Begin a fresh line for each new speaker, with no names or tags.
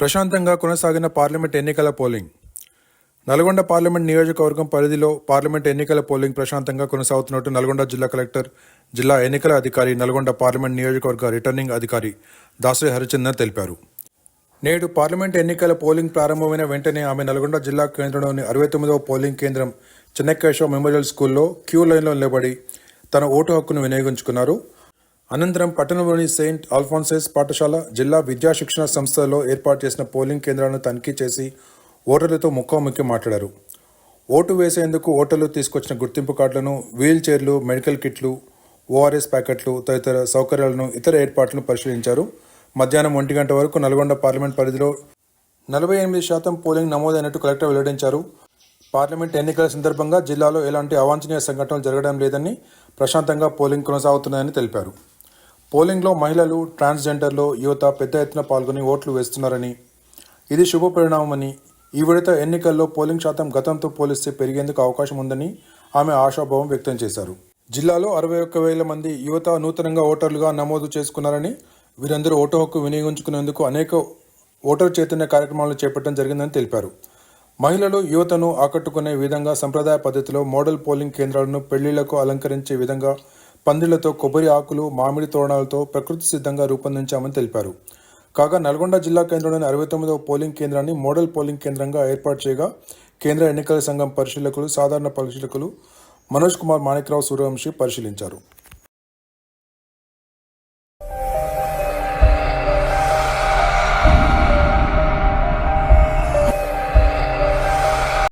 ప్రశాంతంగా కొనసాగిన పార్లమెంట్ ఎన్నికల పోలింగ్. నల్గొండ పార్లమెంట్ నియోజకవర్గం పరిధిలో పార్లమెంట్ ఎన్నికల పోలింగ్ ప్రశాంతంగా కొనసాగుతున్నట్టు నల్గొండ జిల్లా కలెక్టర్ జిల్లా ఎన్నికల అధికారి నల్గొండ పార్లమెంట్ నియోజకవర్గ రిటర్నింగ్ అధికారి దాసరి హరిచందన్ తెలిపారు. నేడు పార్లమెంట్ ఎన్నికల పోలింగ్ ప్రారంభమైన వెంటనే ఆమె నల్గొండ జిల్లా కేంద్రంలోని అరవై తొమ్మిదవ పోలింగ్ కేంద్రం చెన్నకేశవ మెమోరియల్ స్కూల్లో క్యూ లైన్లో నిలబడి తన ఓటు హక్కును వినియోగించుకున్నారు. అనంతరం పట్టణంలోని సెయింట్ ఆల్ఫాన్సెస్ పాఠశాల జిల్లా విద్యా శిక్షణ సంస్థలో ఏర్పాటు చేసిన పోలింగ్ కేంద్రాలను తనిఖీ చేసి ఓటర్లతో ముఖాముఖి మాట్లాడారు. ఓటు వేసేందుకు ఓటర్లు తీసుకొచ్చిన గుర్తింపు కార్డులను వీల్ చైర్లు మెడికల్ కిట్లు ఓఆర్ఎస్ ప్యాకెట్లు తదితర సౌకర్యాలను ఇతర ఏర్పాట్లను పరిశీలించారు. మధ్యాహ్నం ఒంటి గంట వరకు నల్గొండ పార్లమెంట్ పరిధిలో నలభై ఎనిమిది శాతం పోలింగ్ నమోదైనట్టు కలెక్టర్ వెల్లడించారు. పార్లమెంట్ ఎన్నికల సందర్భంగా జిల్లాలో ఎలాంటి అవాంఛనీయ సంఘటనలు జరగడం లేదని ప్రశాంతంగా పోలింగ్ కొనసాగుతున్నాయని తెలిపారు. పోలింగ్లో మహిళలు ట్రాన్స్జెండర్లు యువత పెద్ద ఎత్తున పాల్గొని ఓట్లు వేస్తున్నారని ఇది శుభ పరిణామమని ఈ విడత ఎన్నికల్లో పోలింగ్ శాతం గతంతో పోలిస్తే పెరిగేందుకు అవకాశం ఉందని ఆమె ఆశాభావం వ్యక్తం చేశారు. జిల్లాలో అరవై ఒక్క వేల మంది యువత నూతనంగా ఓటర్లుగా నమోదు చేసుకున్నారని వీరందరూ ఓటు హక్కు వినియోగించుకునేందుకు అనేక ఓటర్ చైతన్య కార్యక్రమాలను చేపట్టడం జరిగిందని తెలిపారు. మహిళలు యువతను ఆకట్టుకునే విధంగా సంప్రదాయ పద్ధతిలో మోడల్ పోలింగ్ కేంద్రాలను పెళ్ళిళ్ళకు అలంకరించే విధంగా పందిళ్ళతో కొబ్బరి ఆకులు మామిడి తోరణాలతో ప్రకృతి సిద్ధంగా రూపొందించామని తెలిపారు. కాగా నల్గొండ జిల్లా కేంద్రంలోని అరవై తొమ్మిదవ పోలింగ్ కేంద్రాన్ని మోడల్ పోలింగ్ కేంద్రంగా ఏర్పాటు చేయగా కేంద్ర ఎన్నికల సంఘం పరిశీలకులు సాధారణ పరిశీలకులు మనోజ్ కుమార్ మాణిక్రావు సూర్యవంశీ పరిశీలించారు.